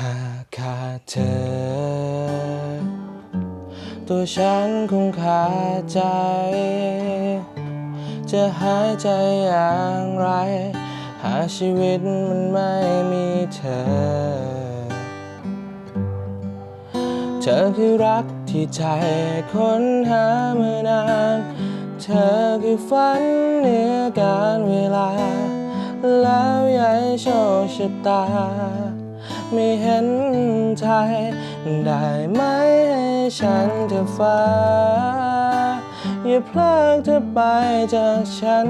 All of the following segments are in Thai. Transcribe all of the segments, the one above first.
หากขาดเธอ ตัวฉันคงขาดใจ จะหายใจอย่างไร หากชีวิตมันไม่มีเธอ เธอคือรักที่ใจค้นหามานาน เธอคือฝันเหนือการเวลา แล้วยายโชคชะตา ไม่เห็นใจ ได้ไหมให้ฉันเธอฟ้า อย่าพลากเธอไปจากฉัน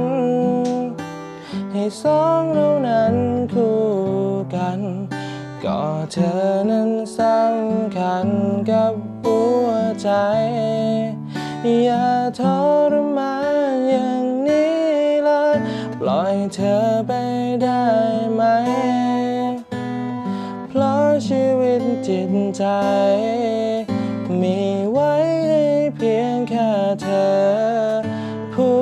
ให้สองเรานั้นคู่กัน ก็เธอนั้นสำคัญกับหัวใจ อย่าทรมานอย่างนี้เลย ปล่อยเธอไปได้ไหม ชีวิตจิตใจ มีไว้ให้เพียงแค่เธอ ผู้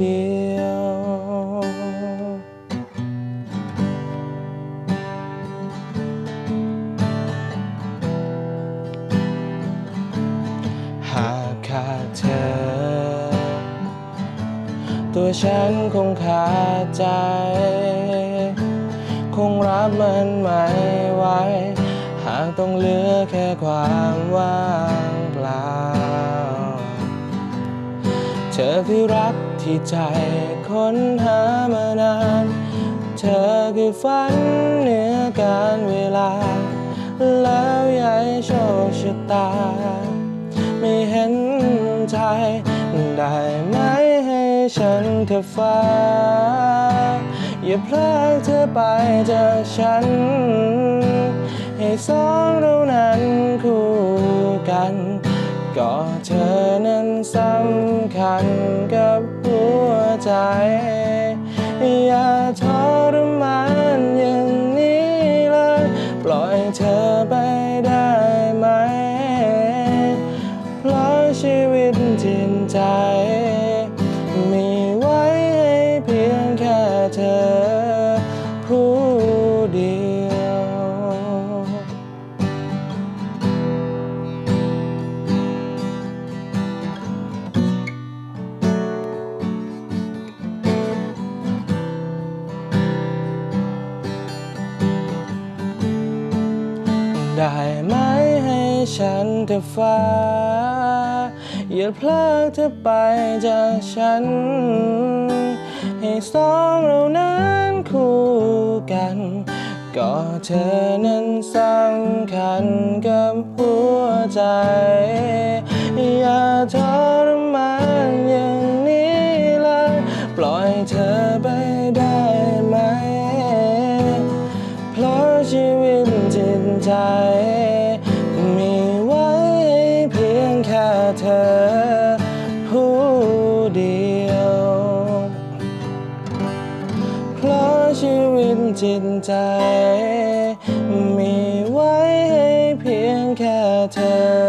เดียว หากขาดเธอ ตัวฉันคงขาดใจ คงรับมันไม่ไหวหากต้องเหลือแค่ความว่างเปล่า เธอคือรักที่ใจค้นหามานาน เธอคือฝันเหนือการเวลา แล้วยายโชคชะตา ไม่เห็นใจได้ไหมให้ฉันเธอฟ้า อย่าพลากเธอไปจากฉัน ให้สองเรานั้นคู่กันก็เธอนั้นสำคัญกับหัวใจ อย่าทรมานอย่างนี้เลย ปล่อยเธอไปได้ไหม เพราะชีวิตจิตใจ ได้ไหมให้ฉันเธอฟ้า อย่าพลากเธอไปจากฉัน ให้สองเรานั้นคู่กัน ก็เธอนั้นสำคัญกับหัวใจ อย่าทรมานอย่างนี้เลยปล่อยเธอไป ใจ มีไว้เพียงแค่เธอ ผู้เดียว เพราะชีวิตจิตใจ มีไว้ให้เพียงแค่เธอ